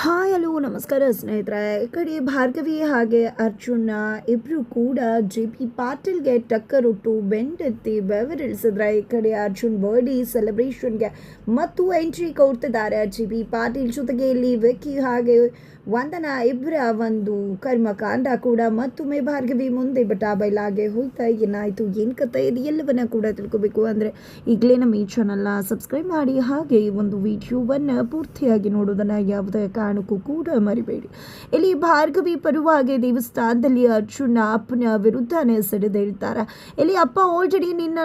Hi, hello, ನಮಸ್ಕಾರ ಸ್ನೇಹಿತರೆ. ಈ ಕಡೆ ಭಾರ್ಗವಿ ಹಾಗೆ ಅರ್ಜುನ ಇಬ್ಬರು ಕೂಡ ಜೆ ಪಿ ಪಾಟೀಲ್ಗೆ ಟಕ್ಕರುಟ್ಟು ಬೆಂಡೆತ್ತಿ ಬೆವರಿಳಿಸಿದ್ರೆ. ಈ ಕಡೆ ಅರ್ಜುನ್ ಬರ್ಡೇ ಸೆಲೆಬ್ರೇಷನ್ಗೆ ಮತ್ತು ಎಂಟ್ರಿ ಕೊಡ್ತಿದ್ದಾರೆ ಜೆ ಪಿ ಪಾಟೀಲ್ ಜೊತೆಗೆ ಇಲ್ಲಿ ವಿಕ್ಕಿ ಹಾಗೆ ವಂದನಾ ಇಬ್ಬರ ಒಂದು ಕರ್ಮಕಾಂಡ ಕೂಡ ಮತ್ತೊಮ್ಮೆ ಭಾರ್ಗವಿ ಮುಂದೆ ಬಟಾ ಬೈಲಾಗೆ ಹೋಯ್ತಾ ಏನಾಯಿತು? ಏನು ಕಥೆ ಇದು ಎಲ್ಲವನ್ನ ಕೂಡ ತಿಳ್ಕೊಬೇಕು ಅಂದರೆ ಈಗಲೇ ನಮ್ಮ ಈ ಚಾನಲ್ನ ಸಬ್ಸ್ಕ್ರೈಬ್ ಮಾಡಿ, ಹಾಗೆ ಈ ಒಂದು ವಿಡಿಯೋವನ್ನು ಪೂರ್ತಿಯಾಗಿ ನೋಡೋದನ್ನು ಯಾವುದೇ ಕಾರಣಕ್ಕೂ ಕೂಡ ಮರಿಬೇಡಿ. ಇಲ್ಲಿ ಭಾರ್ಗವಿ ಪರವಾಗಿ ದೇವಸ್ಥಾನದಲ್ಲಿ ಅರ್ಜುನ ಅಪ್ಪನ ವಿರುದ್ಧನೇ ಸೆಡೆದಿರ್ತಾರೆ ಇಲ್ಲಿ ಅಪ್ಪ ಆಲ್ರೆಡಿ ನಿನ್ನ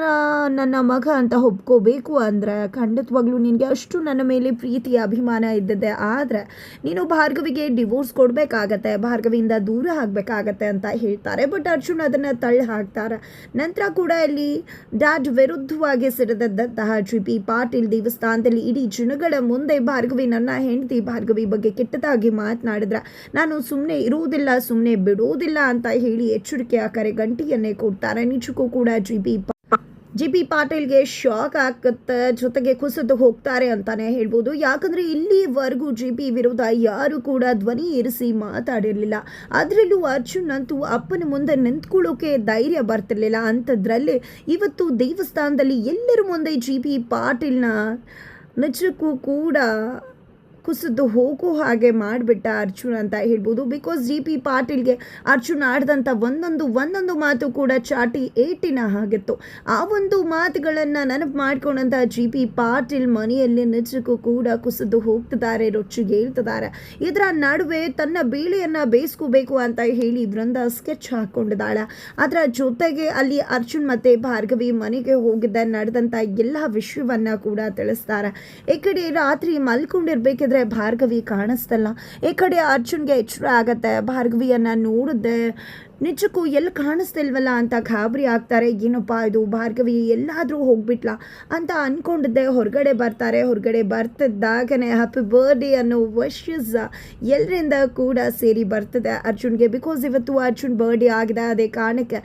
ನನ್ನ ಮಗ ಅಂತ ಒಪ್ಕೋಬೇಕು ಅಂದರೆ ಖಂಡಿತವಾಗ್ಲೂ ನಿನಗೆ ಅಷ್ಟು ನನ್ನ ಮೇಲೆ ಪ್ರೀತಿ ಅಭಿಮಾನ ಇದ್ದದೆ ಆದರೆ ನೀನು ಭಾರ್ಗವಿಗೆ ಡಿವೋರ್ಸ್ ಕೊಡಬೇಕಾಗತ್ತೆ, ಭಾರ್ಗವಿಯಿಂದ ದೂರ ಆಗಬೇಕಾಗತ್ತೆ ಅಂತ ಹೇಳ್ತಾರೆ. ಬಟ್ ಅರ್ಜುನ್ ಅದನ್ನು ತಳ್ಳಿ ಹಾಕ್ತಾರೆ ನಂತರ ಕೂಡ ಇಲ್ಲಿ ಡ್ಯಾಡ್ ವಿರುದ್ಧವಾಗಿ ಸಿಡಿದಂತಹ ಜಿ ಪಿ ಪಾಟೀಲ್ ದೇವಸ್ಥಾನದಲ್ಲಿ ಇಡೀ ಜನಗಳ ಮುಂದೆ ಭಾರ್ಗವಿ ನನ್ನ ಹೆಂಡತಿ ಭಾರ್ಗವಿ ಬಗ್ಗೆ ಕೆಟ್ಟದಾಗಿ ಮಾತನಾಡಿದ್ರೆ, ನಾನು ಸುಮ್ಮನೆ ಇರುವುದಿಲ್ಲ ಸುಮ್ಮನೆ ಬಿಡುವುದಿಲ್ಲ ಅಂತ ಹೇಳಿ ಎಚ್ಚರಿಕೆಯ ಕರೆ ಗಂಟಿಯನ್ನೇ ಕೊಡ್ತಾರೆ. ನಿಜಕ್ಕೂ ಕೂಡ ಜಿ ಪಿ ಜಿ ಪಿ ಪಾಟೀಲ್ಗೆ ಶಾಕ್ ಆಗುತ್ತೆ ಜೊತೆಗೆ ಕುಸಿದು ಹೋಗ್ತಾರೆ ಅಂತಾನೆ ಹೇಳ್ಬೋದು. ಯಾಕಂದ್ರೆ ಇಲ್ಲಿವರೆಗೂ ಜಿ ಪಿ ವಿರುದ್ಧ ಯಾರು ಕೂಡ ಧ್ವನಿ ಇರಿಸಿ ಮಾತಾಡಿರಲಿಲ್ಲ. ಅದರಲ್ಲೂ ಅರ್ಜುನ್ ಅಂತೂ ಅಪ್ಪನ ಮುಂದೆ ನಿಂತ್ಕೊಳ್ಳೋಕೆ ಧೈರ್ಯ ಬರ್ತಿರ್ಲಿಲ್ಲ. ಅಂಥದ್ರಲ್ಲಿ ಇವತ್ತು ದೇವಸ್ಥಾನದಲ್ಲಿ ಎಲ್ಲರ ಮುಂದೆ ಜಿ ಪಿ ಪಾಟೀಲ್ನ ನಿಜಕ್ಕೂ ಕೂಡ ಕುಸಿದು ಹೋಗೋ ಹಾಗೆ ಮಾಡಿಬಿಟ್ಟ ಅರ್ಜುನ್ ಅಂತ ಹೇಳ್ಬೋದು. ಬಿಕಾಸ್ ಜಿ ಪಿ ಪಾಟೀಲ್ಗೆ ಅರ್ಜುನ್ ಆಡಿದಂಥ ಒಂದೊಂದು ಒಂದೊಂದು ಮಾತು ಕೂಡ ಚಾಟಿ ಏಟಿನ ಹಾಗಿತ್ತು. ಆ ಒಂದು ಮಾತುಗಳನ್ನು ನೆನಪು ಮಾಡ್ಕೊಂಡಂಥ ಜಿ ಪಿ ಪಾಟೀಲ್ ಮನೆಯಲ್ಲಿ ನಿಜಕ್ಕೂ ಕೂಡ ಕುಸಿದು ಹೋಗ್ತಿದ್ದಾರೆ, ರೊಚ್ಚಿಗೆ ಹೇಳ್ತಿದ್ದಾರೆ ಇದರ ನಡುವೆ ತನ್ನ ಬೇಳೆಯನ್ನು ಬೇಯಿಸ್ಕೋಬೇಕು ಅಂತ ಹೇಳಿ ವೃಂದ ಸ್ಕೆಚ್ ಹಾಕ್ಕೊಂಡಿದ್ದಾಳೆ. ಅದರ ಜೊತೆಗೆ ಅಲ್ಲಿ ಅರ್ಜುನ್ ಮತ್ತು ಭಾರ್ಗವಿ ಮನೆಗೆ ಹೋಗಿದ್ದ ನಡೆದಂಥ ಎಲ್ಲ ವಿಷಯವನ್ನು ಕೂಡ ತಿಳಿಸ್ತಾರೆ. ಈ ಕಡೆ ರಾತ್ರಿ ಮಲ್ಕೊಂಡಿರ್ಬೇಕಿದ್ರೆ ಭಾರ್ಗವಿ ಕಾಣಿಸ್ತಲ್ಲ. ಈ ಕಡೆ ಅರ್ಜುನ್ಗೆ ಎಚ್ಚರ ಆಗುತ್ತೆ. ಭಾರ್ಗವಿಯನ್ನ ನೋಡಿದ್ದೆ ನಿಜಕ್ಕೂ ಎಲ್ಲಿ ಕಾಣಿಸ್ತಿಲ್ವಲ್ಲ ಅಂತ ಗಾಬರಿ ಆಗ್ತಾರೆ. ಏನಪ್ಪ ಇದು ಭಾರ್ಗವಿ, ಎಲ್ಲಾದರೂ ಹೋಗ್ಬಿಟ್ಲಾ ಅಂತ ಅಂದ್ಕೊಂಡಿದ್ದೆ ಹೊರಗಡೆ ಬರ್ತಾರೆ. ಹೊರಗಡೆ ಬರ್ತಿದ್ದಾಗನೇ ಹ್ಯಾಪಿ ಬರ್ಡೇ ಅನ್ನೋ ವಶಸ್ ಎಲ್ಲರಿಂದ ಕೂಡ ಸೇರಿ ಬರ್ತದೆ ಅರ್ಜುನ್ಗೆ. ಬಿಕಾಸ್ ಇವತ್ತು ಅರ್ಜುನ್ ಬರ್ಡೇ ಆಗಿದೆ, ಅದೇ ಕಾರಣಕ್ಕೆ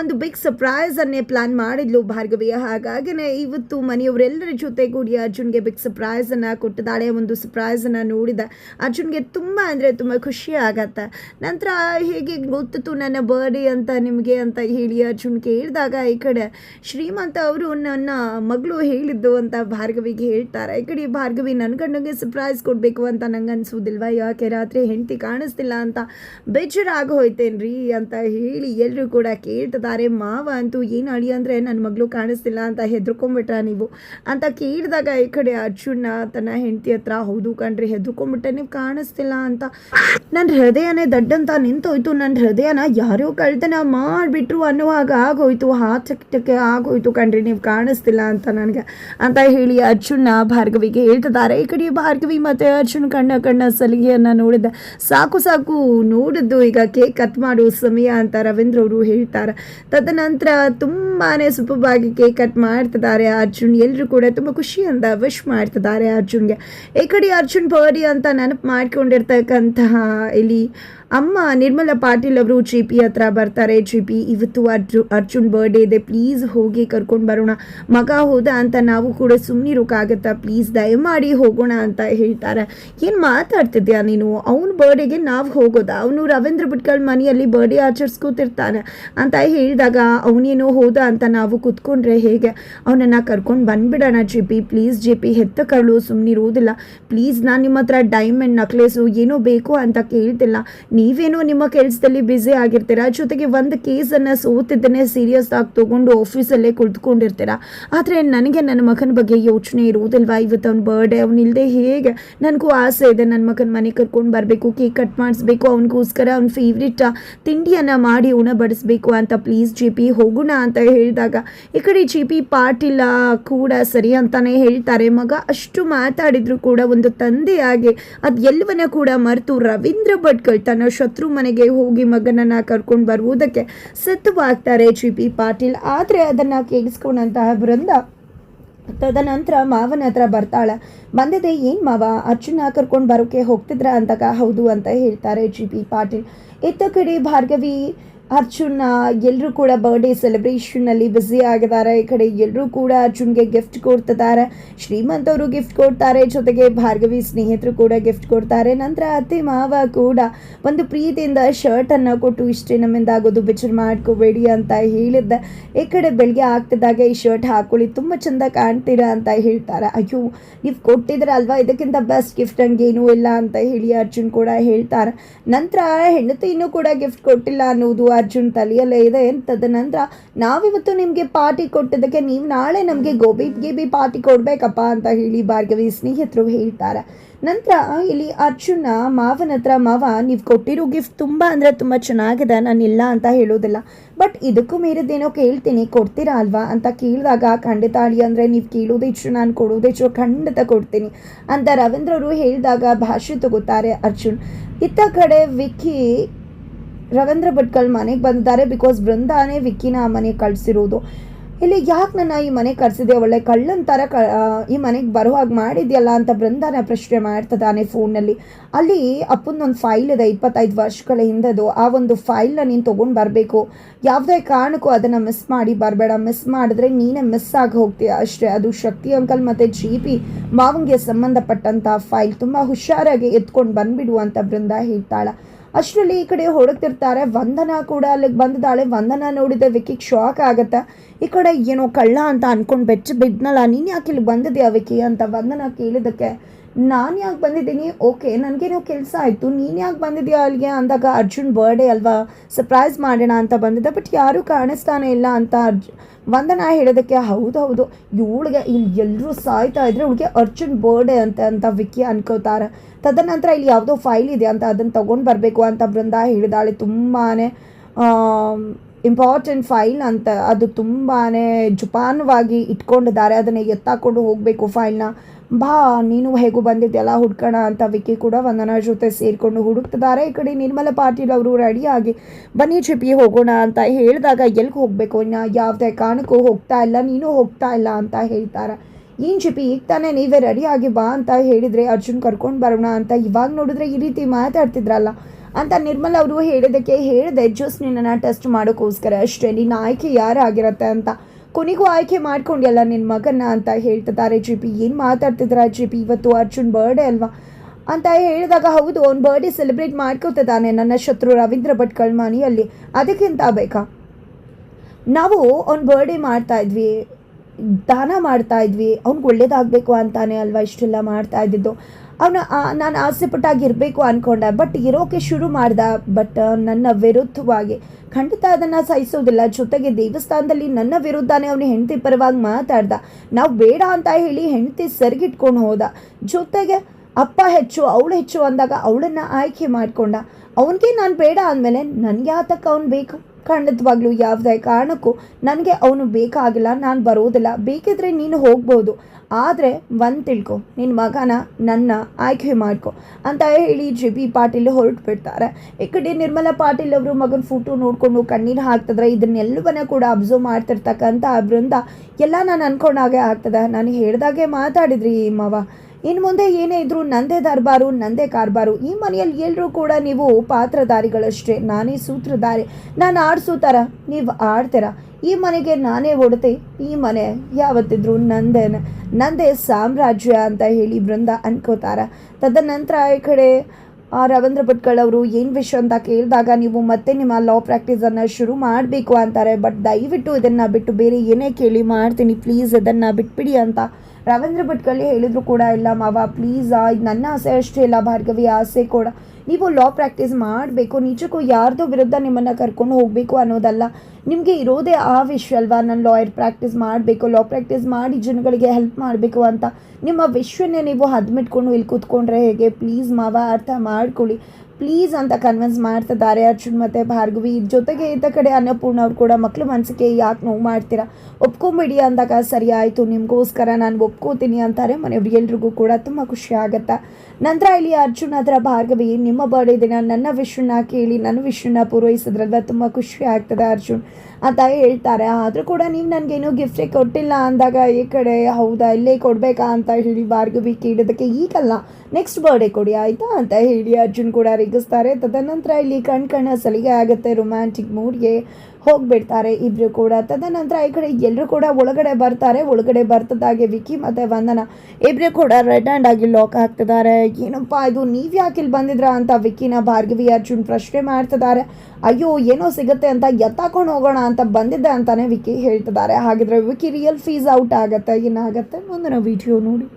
ಒಂದು ಬಿಗ್ ಸರ್ಪ್ರೈಸನ್ನೇ ಪ್ಲ್ಯಾನ್ ಮಾಡಿದ್ಲು ಭಾರ್ಗವಿ. ಹಾಗಾಗಿನೇ ಇವತ್ತು ಮನೆಯವರೆಲ್ಲರ ಜೊತೆ ಕೂಡಿ ಅರ್ಜುನ್ಗೆ ಬಿಗ್ ಸರ್ಪ್ರೈಸನ್ನು ಕೊಟ್ಟಿದ್ದಾಳೆ, ಒಂದು ಸರ್ಪ್ರೈಸನ್ನು ನೋಡಿದೆ. ಅರ್ಜುನ್ಗೆ ತುಂಬ ಅಂದರೆ ತುಂಬ ಖುಷಿ ಆಗತ್ತೆ. ನಂತರ ಹೇಗೆ ಗೊತ್ತಿತ್ತು, ನನ್ನ ಬರ್ಡೇ ಅಂತ ನಿಮಗೆ ಅಂತ ಹೇಳಿ ಅರ್ಜುನ್ ಕೇಳಿದಾಗ ಈ ಕಡೆ ಶ್ರೀಮಂತ ಅವರು ನನ್ನ ಮಗಳು ಹೇಳಿದ್ದು ಅಂತ ಭಾರ್ಗವಿಗೆ ಹೇಳ್ತಾರೆ. ಈ ಕಡೆ ಭಾರ್ಗವಿ ನನ್ನ ಗಂಡಂಗೆ ಸರ್ಪ್ರೈಸ್ ಕೊಡಬೇಕು ಅಂತ ನಂಗೆ ಅನ್ಸೋದಿಲ್ವಾ ಯಾಕೆ ರಾತ್ರಿ ಹೆಂಡತಿ ಕಾಣಿಸ್ತಿಲ್ಲ ಅಂತ ಬೇಜಾರಾಗಿ ಹೋಯ್ತೇನ್ರಿ ಅಂತ ಹೇಳಿ ಎಲ್ಲರೂ ಕೂಡ ಕೇಳ್ತಿದ್ದಾರೆ. ಮಾವ ಅಂತೂ ಏನು ಅಳಿ ಅಂದರೆ ನನ್ನ ಮಗಳು ಕಾಣಿಸ್ತಿಲ್ಲ ಅಂತ ಹೆದರ್ಕೊಂಬಿಟ್ರ ನೀವು? ಅಂತ ಕೇಳಿದಾಗ ಈ ಕಡೆ ಅರ್ಜುನ ತನ್ನ ಹೆಂಡತಿ ಹತ್ರ, ಹೌದು ಕಣ್ರಿ ಹೆದರ್ಕೊಂಬಿಟ್ಟೆ ನೀವು ಕಾಣಿಸ್ತಿಲ್ಲ ಅಂತ. ನನ್ನ ಹೃದಯನೇ ದಡ್ಡಂತ ನಿಂತೋಯ್ತು. ನನ್ನ ಹೃದಯನ ಯಾರೋ ಕಳ್ತನ ಮಾಡಿಬಿಟ್ರು ಅನ್ನುವಾಗ ಆಗೋಯ್ತು. ಆಚಕಕ್ಕೆ ಆಗೋಯ್ತು ಕಣ್ರಿ, ನೀವು ಕಾಣಿಸ್ತಿಲ್ಲ ಅಂತ ನನಗೆ. ಅಂತ ಹೇಳಿ ಅರ್ಜುನ ಭಾರ್ಗವಿಗೆ ಹೇಳ್ತಿದ್ದಾರೆ. ಈ ಕಡೆ ಭಾರ್ಗವಿ ಮತ್ತು ಅರ್ಜುನ್ ಕಣ್ಣ ಕಣ್ಣ ಸಲಿಗೆಯನ್ನು ನೋಡಿದ. ಸಾಕು ಸಾಕು, ನೋಡಿದ್ದು ಈಗ ಕೇಕ್ ಕಟ್ ಮಾಡೋ ಸಮಯ ಅಂತ ರವೀಂದ್ರ ಅವರು ಹೇಳ್ತಾರೆ. ತದನಂತರ ತುಂಬಾ ಸುಪವಾಗಿ ಕೇಕ್ ಕಟ್ ಮಾಡ್ತಿದ್ದಾರೆ ಅರ್ಜುನ್. ಎಲ್ಲರೂ ಕೂಡ ತುಂಬ ಖುಷಿಯಿಂದ ವಿಶ್ ಮಾಡ್ತಿದ್ದಾರೆ ಅರ್ಜುನ್ಗೆ. ಈ ಕಡೆ ಅರ್ಜುನ್ ಬರ್ಡಿ ಅಂತ ನೆನಪು ಮಾಡ್ಕೊಂಡಿರ್ತಕ್ಕಂತಹ ಇಲ್ಲಿ ಅಮ್ಮ ನಿರ್ಮಲಾ ಪಾಟೀಲ್ ಅವರು ಜಿ ಪಿ ಹತ್ರ ಬರ್ತಾರೆ. ಜಿ ಪಿ ಇವತ್ತು ಅರ್ಜು, ಅರ್ಜುನ್ ಬರ್ಡೇ ಇದೆ. ಪ್ಲೀಸ್ ಹೋಗಿ ಕರ್ಕೊಂಡು ಬರೋಣ. ಮಗ ಹೋದ ಅಂತ ನಾವು ಕೂಡ ಸುಮ್ಮನಿರೋಕ್ಕಾಗತ್ತಾ ಪ್ಲೀಸ್ ದಯಮಾಡಿ ಹೋಗೋಣ ಅಂತ ಹೇಳ್ತಾರೆ. ಏನು ಮಾತಾಡ್ತಿದ್ಯಾ ನೀನು? ಅವನ ಬರ್ಡೇಗೆ ನಾವು ಹೋಗೋದಾ? ಅವನು ರವೀಂದ್ರ ಭಟ್ಕಲ್ ಮನೆಯಲ್ಲಿ ಬರ್ಡೇ ಆಚರಿಸ್ಕೋತಿರ್ತಾನೆ ಅಂತ ಹೇಳಿದಾಗ ಅವನೇನೋ ಹೋದ ಅಂತ ನಾವು ಕೂತ್ಕೊಂಡ್ರೆ ಹೇಗೆ? ಅವನನ್ನು ಕರ್ಕೊಂಡು ಬಂದ್ಬಿಡೋಣ G P please G P ಹೆತ್ತ ಕರಳು. ಸುಮ್ಮನಿರೋದಿಲ್ಲ ಪ್ಲೀಸ್ ನಾನು ನಿಮ್ಮ ಹತ್ರ ಡೈಮಂಡ್ ನಕ್ಲೇಸು ಏನೋ ಬೇಕು ಅಂತ ಕೇಳ್ತಿಲ್ಲ. ನೀವೇನೋ ನಿಮ್ಮ ಕೆಲಸದಲ್ಲಿ ಬ್ಯುಸಿ ಆಗಿರ್ತೀರಾ ಜೊತೆಗೆ ಒಂದು ಕೇಸನ್ನು ಸೋತಿದ್ದನ್ನೇ ಸೀರಿಯಸ್ ಆಗಿ ತೊಗೊಂಡು ಆಫೀಸಲ್ಲೇ ಕುಳಿತುಕೊಂಡಿರ್ತೀರಾ ಆದರೆ ನನಗೆ ನನ್ನ ಮಗನ ಬಗ್ಗೆ ಯೋಚನೆ ಇರುವುದಿಲ್ವಾ? ಇವತ್ತು ಅವ್ನ ಬರ್ಡೇ ಅವನಿಲ್ಲದೆ ಹೇಗೆ? ನನಗೂ ಆಸೆ ಇದೆ ನನ್ನ ಮಗನ ಮನೆ ಕರ್ಕೊಂಡು ಬರಬೇಕು ಕೇಕ್ ಕಟ್ ಮಾಡಿಸ್ಬೇಕು, ಅವನಿಗೋಸ್ಕರ ಅವ್ನ ಫೇವ್ರೆಟ್ ತಿಂಡಿಯನ್ನು ಮಾಡಿ ಉಣಬಡಿಸ್ಬೇಕು ಅಂತ. ಪ್ಲೀಸ್ ಜಿ ಪಿ ಹೋಗೋಣ ಅಂತ ಹೇಳಿದಾಗ, ಈ ಕಡೆ ಜಿ ಪಿ ಪಾಟೀಲ ಕೂಡ ಸರಿ ಅಂತಾನೆ ಹೇಳ್ತಾರೆ. ಮಗ ಅಷ್ಟು ಮಾತಾಡಿದ್ರು ಕೂಡ ಒಂದು ತಂದೆಯಾಗಿ ಅದು ಎಲ್ಲವನ್ನ ಕೂಡ ಮರೆತು ರವೀಂದ್ರ ಭಟ್ಕಳ್ ತನ್ನ ಶತ್ರು ಮನೆಗೆ ಹೋಗಿ ಮಗನನ್ನ ಕರ್ಕೊಂಡು ಬರುವುದಕ್ಕೆ ಸಿದ್ಧವಾಗ್ತಾರೆ ಜಿ ಪಿ ಪಾಟೀಲ್. ಆದರೆ ಅದನ್ನು ಕೇಳಿಸ್ಕೊಂಡಂತಹ ಬೃಂದ ತದನಂತರ ಮಾವನ ಹತ್ರ ಬರ್ತಾಳೆ. ಬಂದಿದೆ, ಏನು ಮಾವ, ಅರ್ಜುನ ಕರ್ಕೊಂಡು ಬರೋಕ್ಕೆ ಹೋಗ್ತಿದ್ರ? ಅಂತಕ ಹೌದು ಅಂತ ಹೇಳ್ತಾರೆ ಜಿ ಪಿ ಪಾಟೀಲ್. ಇತ್ತ ಕಡೆ ಭಾರ್ಗವಿ ಅರ್ಜುನ್ ಎಲ್ಲರೂ ಕೂಡ ಬರ್ಡೇ ಸೆಲೆಬ್ರೇಷನಲ್ಲಿ ಬ್ಯುಸಿ ಆಗಿದ್ದಾರೆ. ಈ ಕಡೆ ಎಲ್ಲರೂ ಕೂಡ ಅರ್ಜುನ್ಗೆ ಗಿಫ್ಟ್ ಕೊಡ್ತಿದ್ದಾರೆ. ಶ್ರೀಮಂತ್ ಅವರು ಗಿಫ್ಟ್ ಕೊಡ್ತಾರೆ. ಜೊತೆಗೆ ಭಾರ್ಗವಿ ಸ್ನೇಹಿತರು ಕೂಡ ಗಿಫ್ಟ್ ಕೊಡ್ತಾರೆ. ನಂತರ ಅತ್ತೆ, ಮಾವ ಕೂಡ ಒಂದು ಪ್ರೀತಿಯಿಂದ ಶರ್ಟ್ ಅನ್ನ ಕೊಟ್ಟು ಇಷ್ಟೇ ನಮ್ಮಿಂದ ಆಗೋದು ಬಿಚ್ಚರ್ ಮಾಡ್ಕೋಬೇಡಿ ಅಂತ ಹೇಳಿದ್ದೆ. ಈ ಕಡೆ ಬೆಳಗ್ಗೆ ಆಗ್ತಿದ್ದಾಗ ಈ ಶರ್ಟ್ ಹಾಕೊಳ್ಳಿ. ತುಂಬ ಚಂದ ಕಾಣ್ತೀರಾ ಅಂತ ಹೇಳ್ತಾರೆ. ಅಯ್ಯೋ, ನೀವು ಕೊಟ್ಟಿದ್ರಲ್ವಾ? ಇದಕ್ಕಿಂತ ಬೆಸ್ಟ್ ಗಿಫ್ಟ್ ಹಂಗೇನೂ ಇಲ್ಲ ಅಂತ ಹೇಳಿ ಅರ್ಜುನ್ ಕೂಡ ಹೇಳ್ತಾರೆ. ನಂತರ ಹೆಂಡತಿ ಇನ್ನೂ ಕೂಡ ಗಿಫ್ಟ್ ಕೊಟ್ಟಿಲ್ಲ ಅನ್ನೋದು ಅರ್ಜುನ್ ತಲೆಯಲ್ಲೇ ಇದೆ ತದನಂತರ ನಾವಿವತ್ತು ನಿಮಗೆ ಪಾರ್ಟಿ ಕೊಟ್ಟಿದ್ದಕ್ಕೆ ನೀವು ನಾಳೆ ನಮಗೆ ಗೋಬಿ ಗೀಬಿ ಪಾರ್ಟಿ ಕೊಡಬೇಕಪ್ಪ ಅಂತ ಹೇಳಿ ಭಾರ್ಗವಿ ಸ್ನೇಹಿತರು ಹೇಳ್ತಾರೆ. ನಂತರ ಇಲ್ಲಿ ಅರ್ಜುನ ಮಾವನ ಹತ್ರ, ಮಾವ, ನೀವು ಕೊಟ್ಟಿರೋ ಗಿಫ್ಟ್ ತುಂಬ ಅಂದರೆ ತುಂಬ ಚೆನ್ನಾಗಿದೆ, ನಾನು ಇಲ್ಲ ಅಂತ ಹೇಳೋದಿಲ್ಲ. ಬಟ್ ಇದಕ್ಕೂ ಮೀರಿದ್ದೇನೋ ಕೇಳ್ತೀನಿ, ಕೊಡ್ತೀರಾ ಅಲ್ವಾ? ಅಂತ ಕೇಳಿದಾಗ, ಖಂಡಿತ ಅಳಿ, ಅಂದರೆ ನೀವು ಕೇಳೋದಿಚ್ಚು ನಾನು ಕೊಡೋದೇ ಇಷ್ಟು, ಖಂಡಿತ ಕೊಡ್ತೀನಿ. ಅಂತ ರವೀಂದ್ರರು ಹೇಳಿದಾಗ ಭಾಷೆ ತಗೋತಾರೆ ಅರ್ಜುನ್. ಇತ್ತ ಕಡೆ ವಿಕ್ಕಿ ರವೀಂದ್ರ ಭಟ್ಕಲ್ ಮನೆಗೆ ಬಂದಿದ್ದಾರೆ ಬಿಕಾಸ್ ಬೃಂದಾನೇ ವಿಕ್ಕಿನ ಆ ಮನೆಗೆ ಕಳಿಸಿರೋದು. ಇಲ್ಲಿ ಯಾಕೆ ನನ್ನ ಈ ಮನೆಗೆ ಕರೆಸಿದೆ? ಒಳ್ಳೆ ಕಳ್ಳನ ಥರ ಕ ಈ ಮನೆಗೆ ಬರೋ ಹಾಗೆ ಮಾಡಿದ್ಯಲ್ಲ ಅಂತ ಬೃಂದಾನ ಪ್ರಶ್ನೆ ಮಾಡ್ತದಾನೆ ಫೋನಲ್ಲಿ ಅಲ್ಲಿ ಅಪ್ಪನೊಂದು ಫೈಲ್ ಇದೆ, ಇಪ್ಪತ್ತೈದು ವರ್ಷಗಳ ಹಿಂದದು ಆ ಒಂದು ಫೈಲ್ನ ನೀನು ತೊಗೊಂಡು ಬರಬೇಕು. ಯಾವುದೇ ಕಾರಣಕ್ಕೂ ಅದನ್ನು ಮಿಸ್ ಮಾಡಿ ಬರಬೇಡ. ಮಿಸ್ ಮಾಡಿದ್ರೆ ನೀನೇ ಮಿಸ್ ಆಗಿ ಹೋಗ್ತೀಯ ಅಷ್ಟೇ. ಅದು ಶಕ್ತಿ ಅಂಕಲ್ ಮತ್ತು ಜಿ ಪಿ ಮಾವಂಗೆ ಸಂಬಂಧಪಟ್ಟಂಥ ಫೈಲ್ ತುಂಬ ಹುಷಾರಾಗಿ ಎತ್ಕೊಂಡು ಬಂದುಬಿಡು ಅಂತ ಬೃಂದ ಹೇಳ್ತಾಳೆ. ಅಷ್ಟರಲ್ಲಿ ಈ ಕಡೆ ಹೊರಡ್ತಿರ್ತಾರೆ. ವಂದನ ಕೂಡ ಅಲ್ಲಿಗೆ ಬಂದಿದ್ದಾಳೆ. ವಂದನ ನೋಡಿದ ವಿಕಿಗೆ ಶಾಕ್ ಆಗುತ್ತೆ. ಈ ಕಡೆ ಏನೋ ಕಳ್ಳ ಅಂತ ಅನ್ಕೊಂಡು ಬೆಚ್ಚ ಬಿದ್ದನಲ್ಲ ನೀನು ಯಾಕೆ ಇಲ್ಲಿ ಬಂದಿದ್ಯಾ ವಿಕಿ ಅಂತ ವಂದನ ಕೇಳಿದ್ದಕ್ಕೆ ನಾನು ಯಾಕೆ ಬಂದಿದ್ದೀನಿ? ಓಕೆ ನನಗೇನೋ ಕೆಲಸ ಆಯಿತು. ನೀನು ಯಾಕೆ ಬಂದಿದ್ಯಾ ಅಲ್ಲಿಗೆ? ಅಂದಾಗ ಅರ್ಜುನ್ ಬರ್ಡೇ ಅಲ್ವಾ? ಸರ್ಪ್ರೈಸ್ ಮಾಡೋಣ ಅಂತ ಬಂದಿದ್ದೆ ಬಟ್ ಯಾರೂ ಕಾಣಿಸ್ತಾನೆ ಇಲ್ಲ ಅಂತ ಅರ್ಜು, ವಂದನ ಹೇಳೋದಕ್ಕೆ ಹೌದು ಹೌದು. ಇವಳಿಗೆ ಇಲ್ಲಿ ಎಲ್ಲರೂ ಸಾಯ್ತಾ ಇದ್ರೆ ಇವಳಿಗೆ ಅರ್ಜುನ್ ಬರ್ಡೇ ಅಂತ ಅಂತ ವಿಕ್ಕಿ ಅನ್ಕೋತಾರೆ. ತದನಂತರ ಇಲ್ಲಿ ಯಾವುದೋ ಫೈಲ್ ಇದೆ ಅಂತ ಅದನ್ನು ತೊಗೊಂಡು ಬರಬೇಕು ಅಂತ ಬೃಂದ ಹೇಳಿದಾಳೆ. ತುಂಬಾ ಇಂಪಾರ್ಟೆಂಟ್ ಫೈಲ್ ಅಂತ. ಅದು ತುಂಬಾ ಜುಪಾನವಾಗಿ ಇಟ್ಕೊಂಡಿದ್ದಾರೆ. ಅದನ್ನು ಎತ್ತಾಕೊಂಡು ಹೋಗಬೇಕು ಫೈಲ್ನ ಬಾ, ನೀನು ಹೇಗೂ ಬಂದಿದ್ದೆಲ್ಲ ಹುಡ್ಕೋಣ ಅಂತ ವಿಕ್ಕಿ ಕೂಡ ವಂದನ ಜೊತೆ ಸೇರಿಕೊಂಡು ಹುಡುಕ್ತಿದ್ದಾರೆ. ಈ ಕಡೆ ನಿರ್ಮಲ ಪಾಟೀಲ್ ಅವರು ರೆಡಿಯಾಗಿ ಬನ್ನಿ ಚಿಪಿ ಹೋಗೋಣ ಅಂತ ಹೇಳಿದಾಗ ಎಲ್ಲಿಗೆ ಹೋಗಬೇಕು? ಇನ್ನು ಯಾವುದೇ ಕಾರಣಕ್ಕೂ ಹೋಗ್ತಾ ಇಲ್ಲ, ನೀನು ಹೋಗ್ತಾ ಇಲ್ಲ ಅಂತ ಹೇಳ್ತಾರೆ. ಏನು ಚಿಪಿ ಈಗ ತಾನೇ ನೀವೇ ರೆಡಿಯಾಗಿ ಬಾ ಅಂತ ಹೇಳಿದರೆ ಅರ್ಜುನ್ ಕರ್ಕೊಂಡು ಬರೋಣ ಅಂತ ಇವಾಗ ನೋಡಿದ್ರೆ ಈ ರೀತಿ ಮಾತಾಡ್ತಿದ್ರಲ್ಲ ಅಂತ ನಿರ್ಮಲ ಅವರು ಹೇಳಿದ್ದಕ್ಕೆ ಹೇಳಿದೆ ಜಸ್ಟ್ ನಿನ್ನನ್ನು ಟೆಸ್ಟ್ ಮಾಡೋಕ್ಕೋಸ್ಕರ ಅಷ್ಟೇ ನಿನ್ನ ಆಯ್ಕೆ ಯಾರಾಗಿರುತ್ತೆ ಅಂತ ಕೊನೆಗೂ ಆಯ್ಕೆ ಮಾಡ್ಕೊಂಡ್ಯಲ್ಲ ನಿನ್ನ ಮಗನ ಅಂತ ಹೇಳ್ತಿದ್ದಾರೆ ಜಿ ಪಿ ಏನು ಮಾತಾಡ್ತಿದ್ರ ಜಿ ಪಿ ಇವತ್ತು ಅರ್ಜುನ್ ಬರ್ಡೇ ಅಲ್ವಾ? ಅಂತ ಹೇಳಿದಾಗ ಹೌದು, ಅವ್ನು ಬರ್ಡೇ ಸೆಲೆಬ್ರೇಟ್ ಮಾಡ್ಕೋತಿದ್ದಾನೆ ನನ್ನ ಶತ್ರು ರವೀಂದ್ರ ಭಟ್ ಕಳ್ಮಾನಿಯಲ್ಲಿ. ಅದಕ್ಕಿಂತ ಬೇಕಾ ನಾವು ಅವ್ನ ಬರ್ಡೇ ಮಾಡ್ತಾ ಇದ್ವಿ, ದಾನ ಮಾಡ್ತಾ ಇದ್ವಿ, ಅವ್ನಿಗೆ ಒಳ್ಳೇದಾಗಬೇಕು ಅಂತಾನೆ ಅಲ್ವಾ ಇಷ್ಟೆಲ್ಲ ಮಾಡ್ತಾ ಇದ್ದಿದ್ದು. ಅವನ ನಾನು ಆಸೆಪಟ್ಟಾಗಿ ಪಟ್ಟಾಗಿರಬೇಕು ಅಂದ್ಕೊಂಡೆ ಬಟ್ ಇರೋಕೆ ಶುರು ಮಾಡ್ದ. ಬಟ್ ನನ್ನ ವಿರುದ್ಧವಾಗಿ. ಖಂಡಿತ ಅದನ್ನು ಸಹಿಸೋದಿಲ್ಲ. ಜೊತೆಗೆ ದೇವಸ್ಥಾನದಲ್ಲಿ ನನ್ನ ವಿರುದ್ಧನೇ ಅವನು ಹೆಂಡತಿ ಪರವಾಗಿ ಮಾತಾಡ್ದ. ನಾವು ಬೇಡ ಅಂತ ಹೇಳಿ ಹೆಂಡತಿ ಸರಿಗಿಟ್ಕೊಂಡು ಹೋದ. ಜೊತೆಗೆ ಅಪ್ಪ ಹೆಚ್ಚು, ಅವಳು ಹೆಚ್ಚು ಅಂದಾಗ ಅವಳನ್ನು ಆಯ್ಕೆ ಮಾಡಿಕೊಂಡ. ಅವನಿಗೆ ನಾನು ಬೇಡ ಅಂದಮೇಲೆ ನನಗೆ ಆತಕ್ಕೆ ಅವ್ನು ಬೇಕು? ಖಂಡಿತವಾಗ್ಲೂ ಯಾವುದೇ ಕಾರಣಕ್ಕೂ ನನಗೆ ಅವನು ಬೇಕಾಗಿಲ್ಲ, ನಾನು ಬರೋದಿಲ್ಲ ಬೇಕಿದ್ರೆ ನೀನು ಹೋಗ್ಬೋದು. ಆದರೆ ಒಂದು ತಿಳ್ಕೊ ನಿನ್ನ ಮಗನ ನನ್ನ ಆಯ್ಕೆ ಮಾಡ್ಕೊ ಅಂತ ಹೇಳಿ ಜಿ ಬಿ ಪಾಟೀಲ್ ಹೊರಟು ಬಿಡ್ತಾರೆ ಈ ಕಡೆ ನಿರ್ಮಲಾ ಪಾಟೀಲ್ ಅವರು ಮಗನ ಫೋಟೋ ನೋಡಿಕೊಂಡು ಕಣ್ಣೀರು ಹಾಕ್ತಿದ್ರೆ ಇದನ್ನೆಲ್ಲವನ್ನ ಕೂಡ ಅಬ್ಸರ್ವ್ ಮಾಡ್ತಿರ್ತಕ್ಕಂಥ ಅವರಿಂದ ಎಲ್ಲ ನಾನು ಅನ್ಕೊಂಡಾಗೆ ಆಗ್ತದೆ. ನಾನು ಹೇಳ್ದಾಗೆ ಮಾತಾಡಿದ್ರಿ ಈ ಮಾವ. ಇನ್ನು ಮುಂದೆ ಏನೇ ಇದ್ರೂ ನಂದೇ ದರ್ಬಾರು, ನಂದೇ ಕಾರ್ಬಾರು. ಈ ಮನೆಯಲ್ಲಿ ಎಲ್ಲರೂ ಕೂಡ ನೀವು ಪಾತ್ರಧಾರಿಗಳಷ್ಟೇ. ನಾನೇ ಸೂತ್ರಧಾರಿ. ನಾನು ಆಡಿಸೋ ಥರ ನೀವು ಆಡ್ತೀರ. ಈ ಮನೆಗೆ ನಾನೇ ಹೊಡ್ತೆ ಈ ಮನೆ ಯಾವತ್ತಿದ್ರು ನಂದೇ ನಂದೇ ಸಾಮ್ರಾಜ್ಯ ಅಂತ ಹೇಳಿ ಬೃಂದ ಅನ್ಕೋತಾರ. ತದನಂತರ ಈ ಕಡೆ ರವೀಂದ್ರ ಭಟ್ಕಳ್ ಅವರು ಏನು ವಿಷಯ ಅಂತ ಕೇಳಿದಾಗ ನೀವು ಮತ್ತೆ ನಿಮ್ಮ ಲಾ ಪ್ರಾಕ್ಟೀಸನ್ನು ಶುರು ಮಾಡಬೇಕು ಅಂತಾರೆ. ಬಟ್ ದಯವಿಟ್ಟು ಇದನ್ನು ಬಿಟ್ಟು ಬೇರೆ ಏನೇ ಕೇಳಿ ಮಾಡ್ತೀನಿ. ಪ್ಲೀಸ್ ಇದನ್ನು ಬಿಟ್ಬಿಡಿ ಅಂತ. ರವೀಂದ್ರ ಭಟ್ಕಳ್ಳಿ ಹೇಳಿದ್ರು ಕೂಡ ಇಲ್ಲ ಮಾವ ಪ್ಲೀಸ್ ನನ್ನ ಆಸೆ ಅಷ್ಟೇ ಇಲ್ಲ ಭಾರ್ಗವಿ ಆಸೆ ಕೂಡ ನೀವು ಲಾ ಪ್ರಾಕ್ಟೀಸ್ ಮಾಡಬೇಕು, ನಿಜಕ್ಕೂ ಯಾರ್ದೋ ವಿರುದ್ಧ ನಿಮ್ಮನ್ನು ಕರ್ಕೊಂಡು ಹೋಗಬೇಕು ಅನ್ನೋದಲ್ಲ. ನಿಮಗೆ ಇರೋದೇ ಆ ವಿಶ್ ಅಲ್ವಾ? ನಾನು ಲಾಯರ್ ಪ್ರಾಕ್ಟೀಸ್ ಮಾಡಬೇಕು ಲಾ ಪ್ರಾಕ್ಟೀಸ್ ಮಾಡಿ ಜನಗಳಿಗೆ ಹೆಲ್ಪ್ ಮಾಡಬೇಕು ಅಂತ. ನಿಮ್ಮ ವಿಶ್ವನ್ನೇ ನೀವು ಹದ್ಮಿಟ್ಕೊಂಡು ಇಲ್ಲಿ ಕೂತ್ಕೊಂಡ್ರೆ ಹೇಗೆ? ಪ್ಲೀಸ್ ಮಾವ, ಅರ್ಥ ಮಾಡ್ಕೊಳ್ಳಿ. ಪ್ಲೀಸ್ ಅಂತ ಕನ್ವಿನ್ಸ್ ಮಾಡ್ತಿದ್ದಾರೆ ಅರ್ಜುನ್ ಮತ್ತು ಭಾರ್ಗವಿ. ಜೊತೆಗೆ ಇದ್ದ ಕಡೆ ಅನ್ನಪೂರ್ಣ ಅವ್ರು ಕೂಡ ಮಕ್ಳ ಮನಸ್ಸಿಗೆ ಯಾಕೆ ನೋವು ಮಾಡ್ತೀರಾ? ಒಪ್ಕೊಂಬಿಡಿ ಅಂದಾಗ ಸರಿ ಆಯಿತು, ನಿಮಗೋಸ್ಕರ ನಾನು ಒಪ್ಕೋತೀನಿ ಅಂತಾರೆ. ಮನೆಯವ್ರು ಎಲ್ರಿಗೂ ಕೂಡ ತುಂಬ ಖುಷಿ ಆಗುತ್ತೆ? ನಂತರ ಇಲ್ಲಿ ಅರ್ಜುನ್ ಅದರ ಭಾರ್ಗವಿ, ನಿಮ್ಮ ಬರ್ಡೇ ದಿನ ನನ್ನ ವಿಷಯನ ಕೇಳಿ, ನನ್ನ ವಿಷಯನ ಪೂರೈಸಿದ್ರಲ್ವ? ತುಂಬ ಖುಷಿ ಆಗ್ತದೆ ಅರ್ಜುನ್ ಅಂತ ಹೇಳ್ತಾರೆ. ಆದರೂ ಕೂಡ ನೀವು ನನಗೇನು ಗಿಫ್ಟೇ ಕೊಟ್ಟಿಲ್ಲ ಅಂದಾಗ, ಈ ಕಡೆ ಹೌದಾ? ಇಲ್ಲೇ ಕೊಡಬೇಕಾ? ಅಂತ ಹೇಳಿ ಭಾರ್ಗವಿ ಕೇಳಿದ್ದಕ್ಕೆ ಈಗಲ್ಲ. ನೆಕ್ಸ್ಟ್ ಬರ್ಡೇ ಕೊಡಿ, ಆಯಿತಾ? ಅಂತ ಹೇಳಿ ಅರ್ಜುನ್ ಕೂಡ ರೇಗಿಸ್ತಾರೆ. ತದನಂತರ ಇಲ್ಲಿ ಕಣ್ ಕಣ್ಣ ಸಲಿಗೆ ಆಗುತ್ತೆ ರೊಮ್ಯಾಂಟಿಕ್ ಮೂಡ್ಗೆ ಹೋಗ್ಬಿಡ್ತಾರೆ ಇಬ್ಬರು ಕೂಡ. ತದನಂತರ ಈ ಕಡೆ ಎಲ್ಲರೂ ಕೂಡ ಒಳಗಡೆ ಬರ್ತಾರೆ. ಒಳಗಡೆ ಬರ್ತದಾಗೆ ವಿಕಿ ಮತ್ತೆ ವಂದನ. ಇಬ್ಬರು ಕೂಡ ರೆಡ್ ಹ್ಯಾಂಡ್ ಆಗಿ ಲಾಕ್ ಹಾಕ್ತಿದ್ದಾರೆ. ಏನಪ್ಪ ಇದು? ನೀವು ಯಾಕೆ ಇಲ್ಲಿ ಬಂದಿದ್ರಾ ಅಂತ ವಿಕಿನ ಭಾರ್ಗವಿ ಅರ್ಜುನ್ ಪ್ರಶ್ನೆ ಮಾಡ್ತಿದ್ದಾರೆ. ಅಯ್ಯೋ, ಏನೋ ಸಿಗುತ್ತೆ ಅಂತ ಎತ್ತಾಕೊಂಡು ಹೋಗೋಣ ಅಂತ ಬಂದಿದ್ದೆ ಅಂತಾನೆ ವಿಕಿ ಹೇಳ್ತಿದ್ದಾರೆ. ಹಾಗಿದ್ರೆ ವಿಕಿ ರಿಯಲ್ ಫೀಸ್ ಔಟ್ ಆಗುತ್ತೆ. ಏನಾಗುತ್ತೆ ಮುಂದಿನ ವಿಡಿಯೋ ನೋಡಿ.